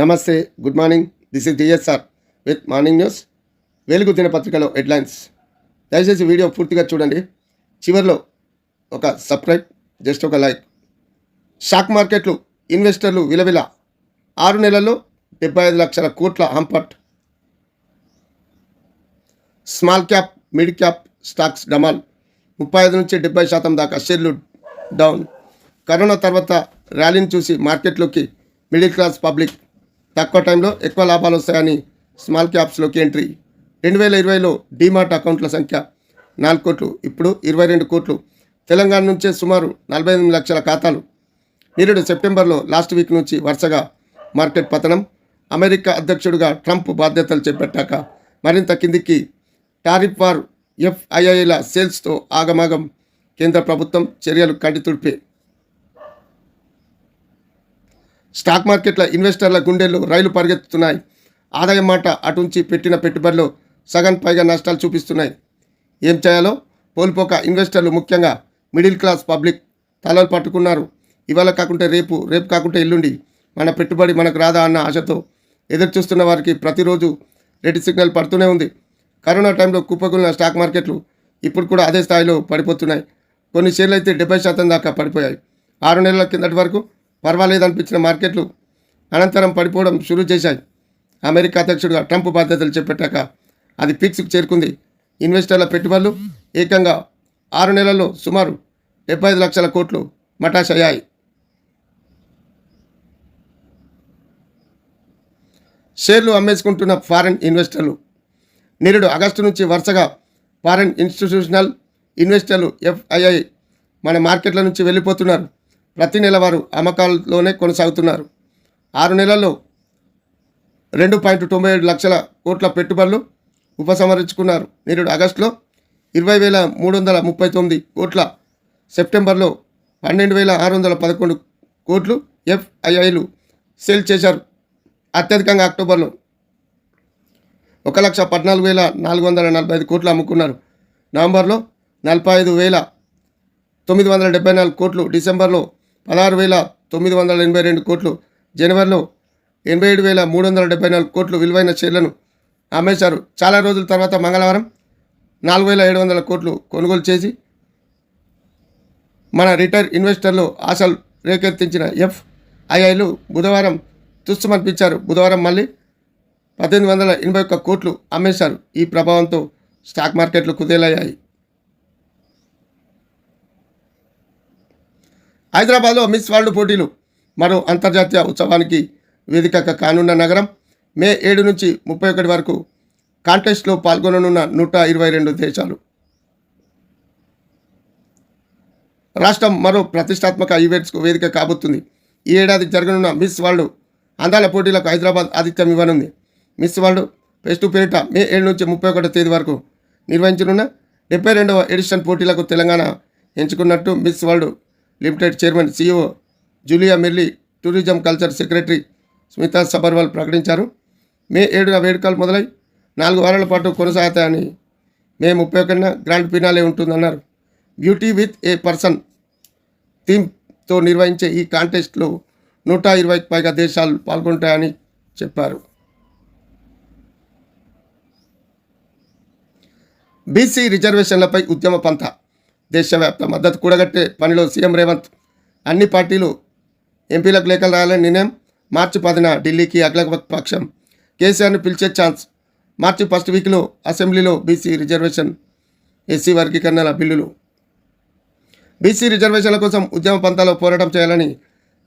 నమస్తే good morning. This is D S R with morning news Velugu దినపత్రికలో headlines. దయచేసి video పూర్తిగా చూడండి. చివరిలో ఒక సబ్స్క్రైబ్ జస్ట్ ఒక లైక్. స్టాక్ మార్కెట్లు ఇన్వెస్టర్లు విలవిల. ఆరు నెలల్లో డెబ్బై ఐదు లక్షల కోట్ల హంపట్. Small cap mid cap stocks డమాల్. ముప్పై ఐదు నుంచి డెబ్బై శాతం దాకా షేర్లు డౌన్. కరోనా తర్వాత ర్యాలీని చూసి మార్కెట్లోకి మిడిల్ క్లాస్ పబ్లిక్ తక్కువ టైంలో ఎక్కువ లాభాలు వస్తాయని స్మాల్ క్యాప్స్లోకి ఎంట్రీ. రెండు వేల ఇరవైలో డీమార్ట్ అకౌంట్ల సంఖ్య నాలుగు కోట్లు ఇప్పుడు ఇరవై రెండు కోట్లు. తెలంగాణ నుంచే సుమారు నలభై ఎనిమిది లక్షల ఖాతాలు. నిరుడు సెప్టెంబర్లో లాస్ట్ వీక్ నుంచి వరుసగా మార్కెట్ పతనం. అమెరికా అధ్యక్షుడిగా ట్రంప్ బాధ్యతలు చేపట్టాక మరింత కిందికి టారిఫ్ వార్ ఎఫ్ఐఐల సేల్స్తో ఆగమాగం. కేంద్ర ప్రభుత్వం చర్యలు కంటితుడిపే స్టాక్ మార్కెట్ల ఇన్వెస్టర్ల గుండెల్లో రైలు పరిగెత్తుతున్నాయి. ఆదాయం మాట అటుంచి పెట్టిన పెట్టుబడిలో సగం పైగా నష్టాలు చూపిస్తున్నాయి. ఏం చేయాలో? పోల్పోక ఇన్వెస్టర్లు ముఖ్యంగా మిడిల్ క్లాస్ పబ్లిక్ తలలు పట్టుకున్నారు. ఇవాళ కాకుంటే రేపు రేపు కాకుంటే ఎల్లుండి మన పెట్టుబడి మనకు రాదా అన్న ఆశతో ఎదురు చూస్తున్న వారికి ప్రతిరోజు రెడ్ సిగ్నల్ పడుతూనే ఉంది. కరోనా టైంలో కుప్పకూలిన స్టాక్ మార్కెట్లు ఇప్పుడు కూడా అదే స్థాయిలో పడిపోతున్నాయి. కొన్ని షేర్లు అయితే డెబ్బై శాతం దాకా పడిపోయాయి. ఆరు నెలల కిందటి వరకు పర్వాలేదనిపించిన మార్కెట్లు అనంతరం పడిపోవడం షురూ చేశాయి. అమెరికా అధ్యక్షుడిగా ట్రంప్ బాధ్యతలు చేపట్టాక అది పిక్స్కి చేరుకుంది. ఇన్వెస్టర్ల పెట్టుబడులు ఏకంగా ఆరు నెలల్లో సుమారు డెబ్బై ఐదు లక్షల కోట్లు మటాష్ అయ్యాయి షేర్లు అమ్మేసుకుంటున్న ఫారెన్ ఇన్వెస్టర్లు. నిరుడు ఆగస్టు నుంచి వరుసగా ఫారెన్ ఇన్స్టిట్యూషనల్ ఇన్వెస్టర్లు ఎఫ్ఐఐ మన మార్కెట్ల నుంచి వెళ్ళిపోతున్నారు. ప్రతి నెల వారు అమ్మకాల్లోనే కొనసాగుతున్నారు. ఆరు నెలల్లో రెండు పాయింట్ తొంభై ఏడు లక్షల కోట్ల పెట్టుబడులు ఉపసంహరించుకున్నారు. నేడు ఆగస్టులో ఇరవై వేల మూడు వందల ముప్పై తొమ్మిది కోట్ల సెప్టెంబర్లో పన్నెండు వేల ఆరు వందల పదకొండు కోట్లు ఎఫ్ఐఐలు సేల్ చేశారు. అత్యధికంగా అక్టోబర్లో ఒక లక్ష పద్నాలుగు వేల నాలుగు వందల నలభై ఐదు కోట్లు అమ్ముకున్నారు. నవంబర్లో నలభై ఐదు వేల తొమ్మిది వందల డెబ్బై నాలుగు కోట్లు డిసెంబర్లో పదహారు వేల తొమ్మిది వందల ఎనభై రెండు కోట్లు. జనవరిలో ఎనభై ఏడు వేల మూడు వందల డెబ్బై నాలుగు కోట్లు విలువైన షేర్లను అమ్మేశారు. చాలా రోజుల తర్వాత మంగళవారం నాలుగు వేల ఏడు వందల కోట్లు కొనుగోలు చేసి మన రిటైర్ ఇన్వెస్టర్లు ఆశలు రేకెత్తించిన ఎఫ్ఐఐలు బుధవారం తుస్సుమర్పించారు బుధవారం మళ్ళీ పద్దెనిమిది వందల ఎనభై ఒక్క కోట్లు అమ్మేశారు. ఈ ప్రభావంతో స్టాక్ మార్కెట్లు కుదేలయ్యాయి. హైదరాబాద్లో మిస్ వరల్డ్ పోటీలు మరో అంతర్జాతీయ ఉత్సవానికి వేదిక కానున్న నగరం మే ఏడు నుంచి ముప్పై ఒకటి వరకు కాంటెస్ట్లో పాల్గొననున్న నూట ఇరవై రెండు దేశాలు. రాష్ట్రం మరో ప్రతిష్టాత్మక ఈవెంట్స్కు వేదిక కాబోతుంది. ఈ ఏడాది జరగనున్న మిస్ వరల్డ్ అందాల పోటీలకు హైదరాబాద్ ఆతిథ్యం ఇవ్వనుంది. మిస్ వరల్డ్ ఫెస్ట్ పేరిట మే ఏడు నుంచి ముప్పై ఒకటో తేదీ వరకు నిర్వహించనున్న డెబ్బై రెండవ ఎడిషన్ పోటీలకు Telangana ఎంచుకున్నట్టు Miss World Limited chairman C E O Julia Morley tourism culture secretary Smita Sabharwal ప్రకటించారు. మే ఏడున వేడుకలు మొదలై నాలుగు వారాల పాటు కొనసాగుతాయని మే ముప్పై ఒకటిన గ్రాండ్ ఫినాలే ఉంటుందన్నారు. బ్యూటీ విత్ ఏ పర్సన్ థీమ్తో నిర్వహించే ఈ కాంటెస్ట్లో నూట ఇరవైకి పైగా దేశాలు పాల్గొంటాయని చెప్పారు. బీసీ రిజర్వేషన్లపై ఉద్యమ పంథ దేశవ్యాప్త మద్దతు కూడగట్టే పనిలో సీఎం రేవంత్ అన్ని పార్టీలు ఎంపీలకు లేఖలు రాయాలని నిర్ణయం మార్చి పదిన ఢిల్లీకి అఖిల పక్షం. కేసీఆర్ను పిలిచే ఛాన్స్. మార్చి ఫస్ట్ వీక్లో అసెంబ్లీలో బీసీ రిజర్వేషన్ ఎస్సీ వర్గీకరణల బిల్లులు. బీసీ రిజర్వేషన్ల కోసం ఉద్యమ పంతాలో పోరాటం చేయాలని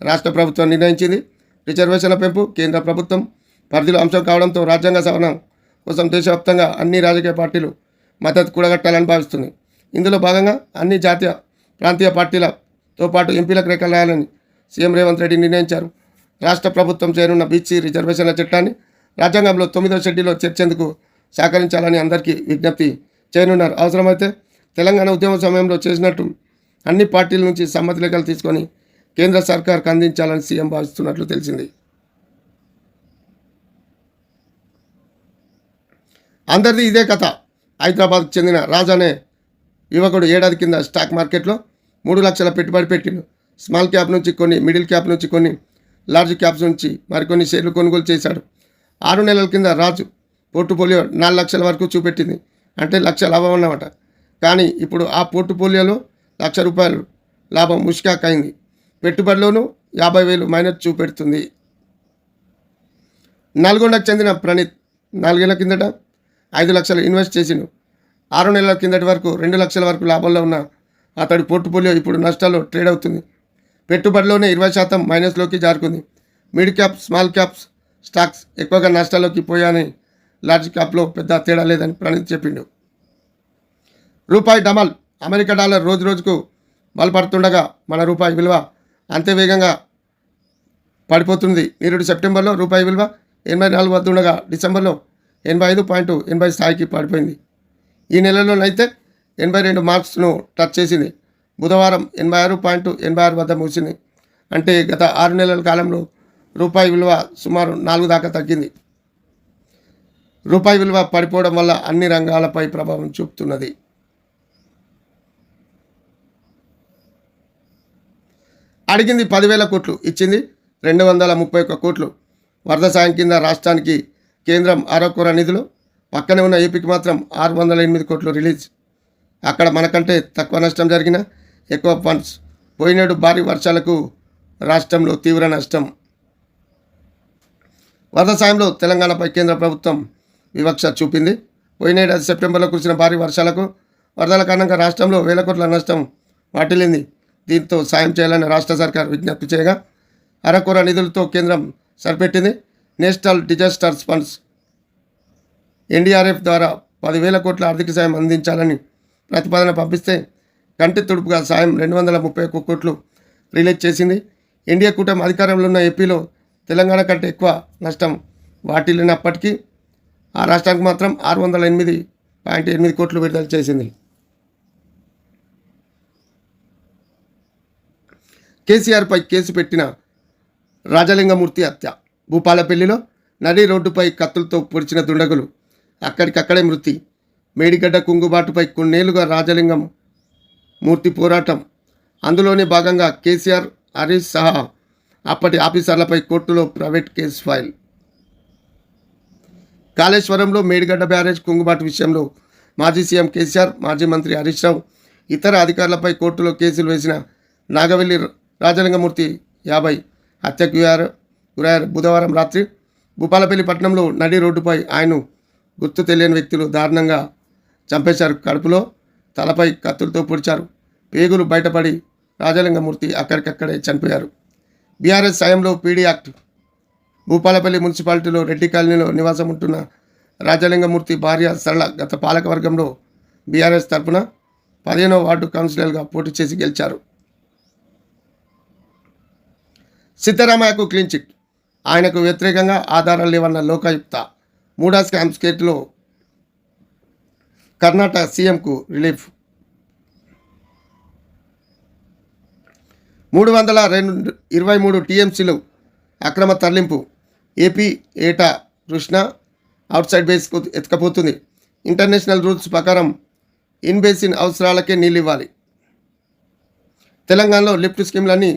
రాష్ట్ర ప్రభుత్వం నిర్ణయించింది. రిజర్వేషన్ల పెంపు కేంద్ర ప్రభుత్వం పరిధిలో అంశం కావడంతో రాజ్యాంగ సవరణ కోసం దేశవ్యాప్తంగా అన్ని రాజకీయ పార్టీలు మద్దతు కూడగట్టాలని భావిస్తుంది. ఇందులో భాగంగా అన్ని జాతీయ ప్రాంతీయ పార్టీలతో పాటు ఎంపీలకు రేఖలు రాయాలని సీఎం రేవంత్ రెడ్డి నిర్ణయించారు. రాష్ట్ర ప్రభుత్వం చేరున్న బీసీ రిజర్వేషన్ల చట్టాన్ని రాజ్యాంగంలో తొమ్మిదవ షెడ్యూల్లో చేర్చేందుకు సహకరించాలని అందరికీ విజ్ఞప్తి చేయనున్నారు. అవసరమైతే తెలంగాణ ఉద్యమ సమయంలో చేసినట్టు అన్ని పార్టీల నుంచి సమ్మతి లేఖలు తీసుకొని కేంద్ర సర్కార్కు అందించాలని సీఎం భావిస్తున్నట్లు తెలిసింది. అందరిది ఇదే కథ. హైదరాబాద్కు చెందిన రాజ్ అనే యువకుడు ఏడాది కింద స్టాక్ మార్కెట్లో మూడు లక్షల పెట్టుబడి పెట్టిండు. స్మాల్ క్యాప్ నుంచి కొన్ని మిడిల్ క్యాప్ నుంచి కొన్ని లార్జ్ క్యాప్స్ నుంచి మరికొన్ని షేర్లు కొనుగోలు చేశాడు. ఆరు నెలల కింద రాజు పోర్టుపోలియో నాలుగు లక్షల వరకు చూపెట్టింది. అంటే లక్ష లాభం అన్నమాట. కానీ ఇప్పుడు ఆ పోర్టుపోలియోలో లక్ష రూపాయలు లాభం ముష్కాక్ అయింది పెట్టుబడిలోనూ యాభై వేలు మైనస్ చూపెడుతుంది. నల్గొండకు చెందిన ప్రణీత్ నాలుగేళ్ళ కిందట ఐదు లక్షలు ఇన్వెస్ట్ చేసిండు. ఆరు నెలల కిందటి వరకు రెండు లక్షల వరకు లాభంలో ఉన్న అతడి పోర్టుఫోలియో ఇప్పుడు నష్టాల్లో ట్రేడ్ అవుతుంది. పెట్టుబడిలోనే ఇరవై శాతం మైనస్లోకి జారుకుంది. Mid cap small caps stocks ఎక్కువగా నష్టాల్లోకి పోయాని లార్జ్ క్యాప్లో పెద్ద తేడా లేదని ప్రణీత్ చెప్పిండు. రూపాయి డమల్ అమెరికా డాలర్ రోజు రోజుకు బలపడుతుండగా మన రూపాయి విలువ అంతే వేగంగా పడిపోతుంది. నిరుడు సెప్టెంబర్లో రూపాయి విలువ ఎనభై నాలుగు వద్ద ఉండగా డిసెంబర్లో ఎనభై ఐదు పాయింట్ ఎనభై స్థాయికి పడిపోయింది. ఈ నెలలోనైతే ఎనభై రెండు మార్క్స్ను టచ్ చేసింది. బుధవారం ఎనభై ఆరు పాయింట్ ఎనభై ఆరు వద్ద ముగిసింది. అంటే గత ఆరు నెలల కాలంలో రూపాయి విలువ సుమారు నాలుగు దాకా తగ్గింది. రూపాయి విలువ పడిపోవడం వల్ల అన్ని రంగాలపై ప్రభావం చూపుతున్నది. అడిగింది పదివేల కోట్లు ఇచ్చింది రెండు వందల ముప్పై ఒక్క కోట్లు. వరద సాయం కింద రాష్ట్రానికి కేంద్రం అరకొర నిధులు పక్కనే ఉన్న ఏపీకి మాత్రం ఆరు వందల ఎనిమిది కోట్లు రిలీజ్. అక్కడ మనకంటే తక్కువ నష్టం జరిగిన ఎక్కువ ఫండ్స్ పోయినేడు భారీ వర్షాలకు రాష్ట్రంలో తీవ్ర నష్టం. వరద సాయంలో తెలంగాణపై కేంద్ర ప్రభుత్వం వివక్ష చూపింది. పోయినేడాది సెప్టెంబర్లో కురిసిన భారీ వర్షాలకు వరదల కారణంగా రాష్ట్రంలో వేల కోట్ల నష్టం వాటిల్లింది. దీంతో సాయం చేయాలని రాష్ట్ర సర్కార్ విజ్ఞప్తి చేయగా అరకొర నిధులతో కేంద్రం సరిపెట్టింది. National disasters funds N D R F ద్వారా పదివేల కోట్ల ఆర్థిక సాయం అందించాలని ప్రతిపాదన పంపిస్తే కంటి తుడుపుగా సాయం రెండు వందల ముప్పై ఒక్క కోట్లు రిలీజ్ చేసింది. ఎన్డీఏ కూటమి అధికారంలో ఉన్న ఏపీలో తెలంగాణ కంటే ఎక్కువ నష్టం వాటిల్లినప్పటికీ ఆ రాష్ట్రానికి మాత్రం ఆరు వందల ఎనిమిది పాయింట్ ఎనిమిది కోట్లు విడుదల చేసింది. కేసీఆర్పై కేసు పెట్టిన రాజలింగమూర్తి హత్య. భూపాలపల్లిలో నడి రోడ్డుపై కత్తులతో పొడిచిన దుండగులు అక్కడికక్కడే మృతి. మేడిగడ్డ కుంగుబాటుపై కొన్నేళ్ళుగా రాజలింగం మూర్తి పోరాటం. అందులోనే భాగంగా కేసీఆర్ హరీష్ సహా అప్పటి ఆఫీసర్లపై కోర్టులో ప్రైవేట్ కేసు ఫైల్. కాళేశ్వరంలో మేడిగడ్డ బ్యారేజ్ కుంగుబాటు విషయంలో మాజీ సీఎం కేసీఆర్ మాజీ మంత్రి హరీష్ రావు ఇతర అధికారులపై కోర్టులో కేసులు వేసిన నాగవెల్లి రాజలింగమూర్తి యాభై హత్యకు గురయ్యారు. గురయ్యారు బుధవారం రాత్రి. భూపాలపల్లి పట్టణంలో నడి రోడ్డుపై ఆయన గుర్తు తెలియని వ్యక్తులు దారుణంగా చంపేశారు కడుపులో తలపై కత్తులతో పొడిచారు. పేగులు బయటపడి రాజలింగమూర్తి అక్కడికక్కడే చనిపోయారు. బీఆర్ఎస్ సాయంలో పీడీ యాక్ట్. భూపాలపల్లి మున్సిపాలిటీలో రెడ్డి కాలనీలో నివాసం ఉంటున్న రాజలింగమూర్తి భార్య సరళ గత పాలకవర్గంలో బీఆర్ఎస్ తరపున పదిహేనో వార్డు కౌన్సిలర్గా పోటీ చేసి గెలిచారు. సిద్ధరామయ్యకు క్లీన్ చిట్. ఆయనకు వ్యతిరేకంగా ఆధారాలు లేవన్న లోకాయుక్త మూడా స్కామ్ స్కేట్లో కర్ణాటక సీఎంకు రిలీఫ్. మూడు వందల రెండు ఇరవై మూడు టీఎంసీలు అక్రమ తరలింపు. ఏపీ ఏటా కృష్ణ అవుట్ సైడ్ బేస్ ఎత్తుకపోతుంది. ఇంటర్నేషనల్ రూల్స్ ప్రకారం ఇన్ బేసిన్ అవసరాలకే నీళ్ళు ఇవ్వాలి తెలంగాణలో లిఫ్ట్ స్కీమ్లన్నీ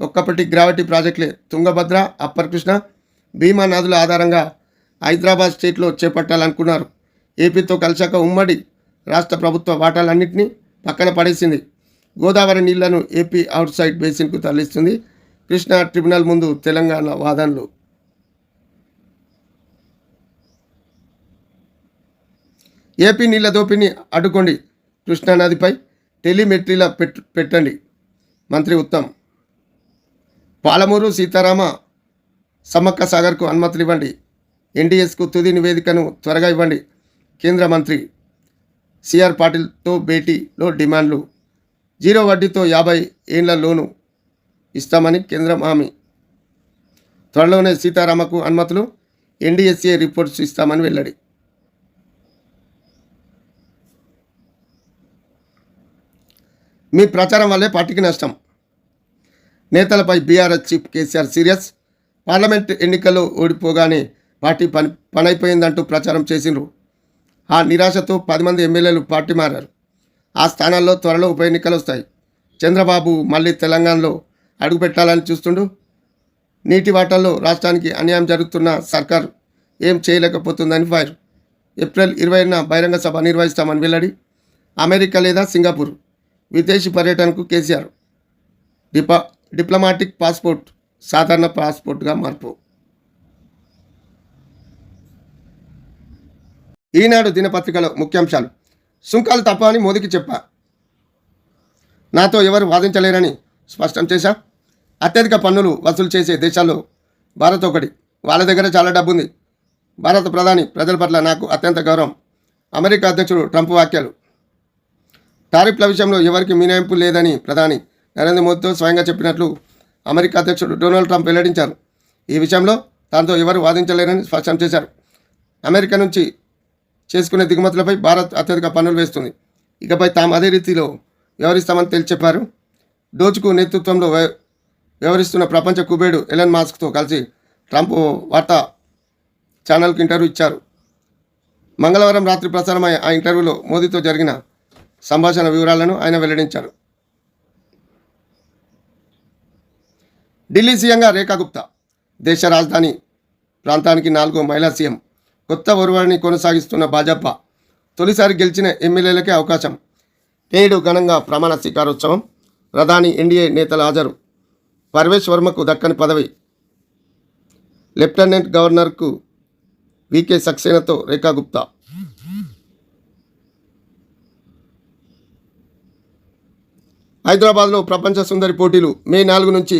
ఒక్కప్పటి గ్రావిటీ ప్రాజెక్టులే. తుంగభద్ర అప్పర్ కృష్ణ భీమా నదుల ఆధారంగా హైదరాబాద్ స్టేట్లో చేపట్టాలనుకున్నారు. ఏపీతో కలిశాక ఉమ్మడి రాష్ట్ర ప్రభుత్వ వాటాలన్నింటినీ పక్కన పడేసింది. గోదావరి నీళ్ళను ఏపీ అవుట్ సైడ్ బేసిన్కు తరలిస్తుంది. కృష్ణా ట్రిబ్యునల్ ముందు తెలంగాణ వాదనలు. ఏపీ నీళ్ళ దోపిని అడ్డుకోండి కృష్ణానదిపై టెలిమెట్రీల పెట్టండి. మంత్రి ఉత్తమ్. పాలమూరు సీతారామ సమ్మక్క సాగర్కు అనుమతులు ఇవ్వండి. ఎన్డీఎస్కు తుది నివేదికను త్వరగా ఇవ్వండి. కేంద్ర మంత్రి సిఆర్ పాటిల్తో భేటీలో డిమాండ్లు. జీరో వడ్డీతో యాభై ఏండ్ల లోను ఇస్తామని కేంద్రం హామీ. త్వరలోనే సీతారామకు అనుమతులు ఎన్డీఎస్ఏ రిపోర్ట్స్ ఇస్తామని వెల్లడి. మీ ప్రచారం వల్లే పార్టీకి నష్టం. నేతలపై B R S chief K C R serious. Parliament ఎన్నికల్లో ఓడిపోగానే పార్టీ పని పనైపోయిందంటూ ప్రచారం చేసిండ్రు. ఆ నిరాశతో పది మంది ఎమ్మెల్యేలు పార్టీ మారారు. ఆ స్థానాల్లో త్వరలో ఉప ఎన్నికలు వస్తాయి. చంద్రబాబు మళ్ళీ తెలంగాణలో అడుగుపెట్టాలని చూస్తుండు. నీటి వాటల్లో రాష్ట్రానికి అన్యాయం జరుగుతున్న సర్కారు ఏం చేయలేకపోతుందని ఫైర్. ఏప్రిల్ ఇరవైన బహిరంగ సభ నిర్వహిస్తామని వెల్లడి అమెరికా లేదా సింగపూర్ విదేశీ పర్యటనకు కేసీఆర్. డిపా డిప్లొమాటిక్ పాస్పోర్ట్ సాధారణ పాస్పోర్ట్గా మార్పు. ఈనాడు దినపత్రికలో ముఖ్యాంశాలు. సుంకాలు తప్ప అని మోదీకి చెప్పా. నాతో ఎవరు వాదించలేరని స్పష్టం చేశా. అత్యధిక పన్నులు వసూలు చేసే దేశాల్లో భారత్ ఒకటి. వాళ్ళ దగ్గర చాలా డబ్బు ఉంది భారత ప్రధాని ప్రజల పట్ల నాకు అత్యంత గౌరవం. అమెరికా అధ్యక్షుడు ట్రంప్ వ్యాఖ్యలు. టారిఫ్ల విషయంలో ఎవరికి మినహాయింపు లేదని ప్రధాని నరేంద్ర మోదీతో స్వయంగా చెప్పినట్లు అమెరికా అధ్యక్షుడు డొనాల్డ్ ట్రంప్ వెల్లడించారు. ఈ విషయంలో తనతో ఎవరు వాదించలేరని స్పష్టం చేశారు. అమెరికా నుంచి చేసుకునే దిగుమతులపై భారత్ అత్యధిక పన్నులు వేస్తుంది. ఇకపై తాము అదే రీతిలో వ్యవహరిస్తామని తేల్చెప్పారు డోచుకు నేతృత్వంలో వ్యవహరిస్తున్న ప్రపంచ కుబేడు ఎలన్ మాస్క్తో కలిసి ట్రంప్ వార్తా ఛానల్కి ఇంటర్వ్యూ ఇచ్చారు. మంగళవారం రాత్రి ప్రసారమై ఆ ఇంటర్వ్యూలో మోదీతో జరిగిన సంభాషణ వివరాలను ఆయన వెల్లడించారు. ఢిల్లీ సీఎంగా రేఖా గుప్తా దేశ రాజధాని ప్రాంతానికి నాలుగో మహిళా సీఎం కొత్త ఒరవడిని కొనసాగిస్తున్న భాజపా తొలిసారి గెలిచిన ఎమ్మెల్యేలకే అవకాశం. నేడు ఘనంగా ప్రమాణ స్వీకారోత్సవం. ప్రధాని ఎన్డీఏ నేతలు హాజరు. పర్వేష్ వర్మకు దక్కని పదవి. లెఫ్టినెంట్ గవర్నర్కు వికే సక్సేనాతో రేఖా గుప్తా హైదరాబాద్లో ప్రపంచ సుందరి పోటీలు మే నాలుగు నుంచి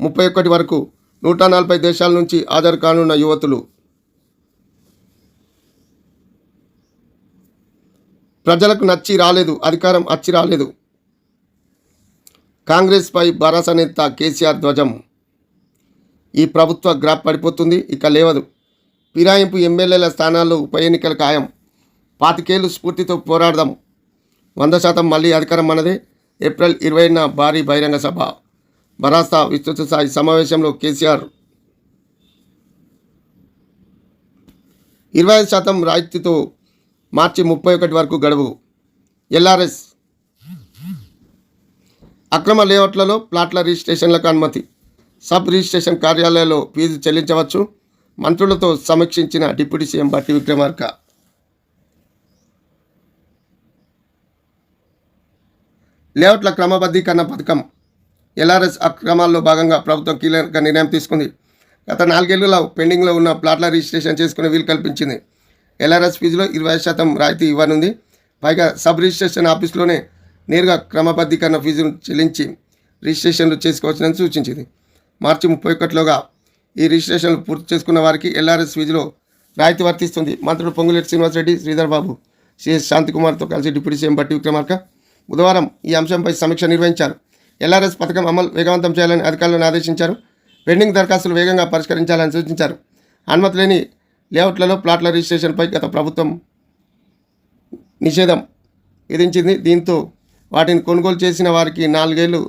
ముప్పై ఒకటి వరకు నూట నలభై దేశాల నుంచి హాజరు కానున్న యువతులు. ప్రజలకు నచ్చి రాలేదు అధికారం అచ్చి రాలేదు. కాంగ్రెస్పై భరోసా నేత కేసీఆర్ ధ్వజం. ఈ ప్రభుత్వ గ్రాఫ్ పడిపోతుంది ఇక లేవదు. ఫిరాయింపు ఎమ్మెల్యేల స్థానాల్లో ఉప ఎన్నికల ఖాయం. పాతికేళ్ళు స్ఫూర్తితో పోరాడదాం. వంద శాతం మళ్ళీ అధికారం మనదే ఏప్రిల్ ఇరవైన భారీ బహిరంగ సభ. బరాస్తా విస్తృత స్థాయి సమావేశంలో కేసీఆర్ ఇరవై ఐదు శాతం రాయితీతో మార్చి ముప్పై ఒకటి వరకు గడువు. ఎల్ఆర్ఎస్. అక్రమ లేఅవుట్లలో ప్లాట్ల రిజిస్ట్రేషన్లకు అనుమతి. సబ్ రిజిస్ట్రేషన్ కార్యాలయాల్లో ఫీజు చెల్లించవచ్చు. మంత్రులతో సమీక్షించిన డిప్యూటీ సీఎం బట్టి విక్రమార్క. లేఅవుట్ల క్రమబద్ధీకరణ పథకం. ఎల్ఆర్ఎస్ అక్రమాల్లో భాగంగా ప్రభుత్వం కీలక నిర్ణయం తీసుకుంది. గత నాలుగేళ్ళలో పెండింగ్లో ఉన్న ప్లాట్ల రిజిస్ట్రేషన్ చేసుకునే వీలు కల్పించింది. ఎల్ఆర్ఎస్ ఫీజులో ఇరవై శాతం రాయితీ ఇవ్వనుంది. పైగా సబ్ రిజిస్ట్రేషన్ ఆఫీస్లోనే నేరుగా క్రమబద్ధీకరణ ఫీజును చెల్లించి రిజిస్ట్రేషన్లు చేసుకోవచ్చని సూచించింది. మార్చి ముప్పై ఒకటిలోగా ఈ రిజిస్ట్రేషన్లు పూర్తి చేసుకున్న వారికి ఎల్ఆర్ఎస్ ఫీజులో రాయితీ వర్తిస్తుంది. మంత్రులు పొంగులేటి శ్రీనివాసరెడ్డి శ్రీధర్ బాబు సిఎస్ శాంతికుమార్తో కలిసి డిప్యూటీ సీఎం బట్టి విక్రమార్క బుధవారం ఈ అంశంపై సమీక్ష నిర్వహించారు. ఎల్ఆర్ఎస్ పథకం అమలు వేగవంతం చేయాలని అధికారులను ఆదేశించారు. పెండింగ్ దరఖాస్తులు వేగంగా పరిష్కరించాలని సూచించారు. అనుమతి లేని లేఅవుట్లలో ప్లాట్ల రిజిస్ట్రేషన్పై గత ప్రభుత్వం నిషేధం విధించింది. దీంతో వాటిని కొనుగోలు చేసిన వారికి నాలుగేళ్ళు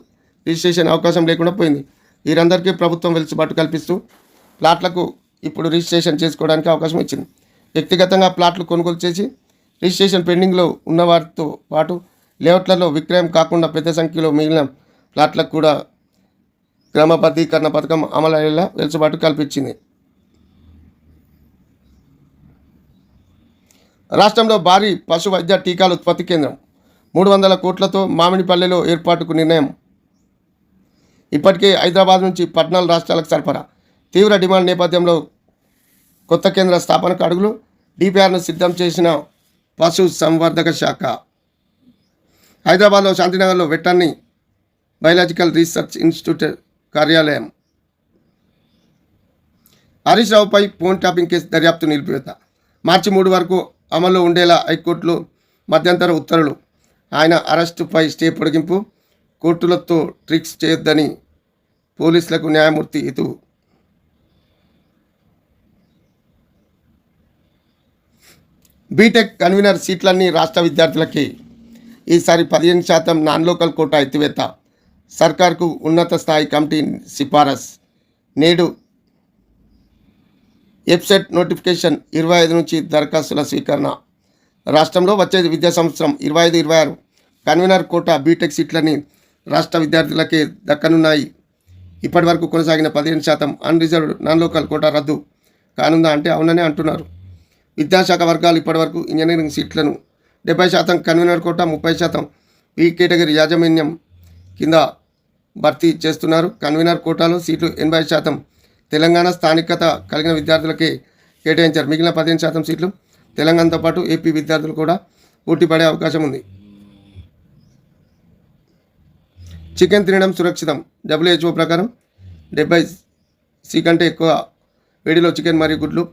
రిజిస్ట్రేషన్ అవకాశం లేకుండా పోయింది. వీరందరికీ ప్రభుత్వం వెలుసుబాటు కల్పిస్తూ ప్లాట్లకు ఇప్పుడు రిజిస్ట్రేషన్ చేసుకోవడానికి అవకాశం ఇచ్చింది. వ్యక్తిగతంగా ప్లాట్లు కొనుగోలు చేసి రిజిస్ట్రేషన్ పెండింగ్లో ఉన్న వారితో పాటు లేఅవుట్లలో విక్రయం కాకుండా పెద్ద సంఖ్యలో మిగిలిన ప్లాట్లకు కూడా క్రమబద్ధీకరణ పథకం అమలయ్యేలా వెలుసుబాటు కల్పించింది. రాష్ట్రంలో భారీ పశు వైద్య టీకాల ఉత్పత్తి కేంద్రం. మూడు వందల కోట్లతో మామిడిపల్లెలో ఏర్పాటుకు నిర్ణయం. ఇప్పటికే హైదరాబాద్ నుంచి పద్నాలుగు రాష్ట్రాలకు సరఫరా. తీవ్ర డిమాండ్ నేపథ్యంలో కొత్త కేంద్ర స్థాపనకు అడుగులు డిపిఆర్ను సిద్ధం చేసిన పశు సంవర్ధక శాఖ. హైదరాబాద్లో శాంతినగర్లో వెటర్నీ బయలాజికల్ రీసెర్చ్ ఇన్స్టిట్యూట్ కార్యాలయం. హరీష్ రావుపై ఫోన్ ట్యాపింగ్ కేసు దర్యాప్తు నిలిపివేత. మార్చి మూడు వరకు అమల్లో ఉండేలా హైకోర్టులో మధ్యంతర ఉత్తర్వులు. ఆయన అరెస్టుపై స్టే పొడిగింపు కోర్టులతో ట్రిక్స్ చేయొద్దని పోలీసులకు న్యాయమూర్తి ఇతు బీటెక్ కన్వీనర్ సీట్లన్నీ రాష్ట్ర విద్యార్థులకి. ఈసారి పదిహేను శాతం నాన్ లోకల్ కోటా ఎత్తివేత. సర్కార్కు ఉన్నత స్థాయి కమిటీ సిఫారసు. నేడు వెబ్సైట్ నోటిఫికేషన్ ఇరవై ఐదు నుంచి దరఖాస్తుల స్వీకరణ. రాష్ట్రంలో వచ్చే విద్యా సంవత్సరం ఇరవై ఐదు ఇరవై ఆరు. కన్వీనర్ కోట బీటెక్ సీట్లని రాష్ట్ర విద్యార్థులకే దక్కనున్నాయి. ఇప్పటి వరకు కొనసాగిన పదిహేను శాతం అన్రిజర్వ్డ్ నాన్ లోకల్ కోటా రద్దు కానుందా అంటే అవుననే అంటున్నారు. విద్యాశాఖ వర్గాలు ఇప్పటివరకు ఇంజనీరింగ్ సీట్లను డెబ్బై శాతం కన్వీనర్ కోట ముప్పై శాతం ఈ కేటగిరీ యాజమాన్యం కింద భర్తీ చేస్తున్నారు. కన్వీనర్ కోటాలో సీట్లు ఎనభై శాతం తెలంగాణ స్థానికత కలిగిన విద్యార్థులకే కేటాయించారు. మిగిలిన పదిహేను శాతం సీట్లు తెలంగాణతో పాటు ఏపీ విద్యార్థులు కూడా పోటీ పడే అవకాశం ఉంది. చికెన్ తినడం సురక్షితం. డబ్ల్యూహెచ్ఓ ప్రకారం డెబ్బై సి కంటే ఎక్కువ వేడిలో చికెన్ మరియు గుడ్లు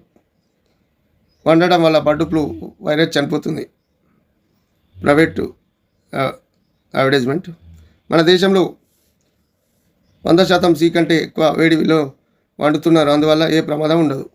వండడం వల్ల బర్డ్ ఫ్లూ వైరస్ చనిపోతుంది. Private advertisement. మన దేశంలో వంద శాతం సి కంటే ఎక్కువ వేడిలో వండుతున్నారు. అందువల్ల ఏ ప్రమాదం ఉండదు.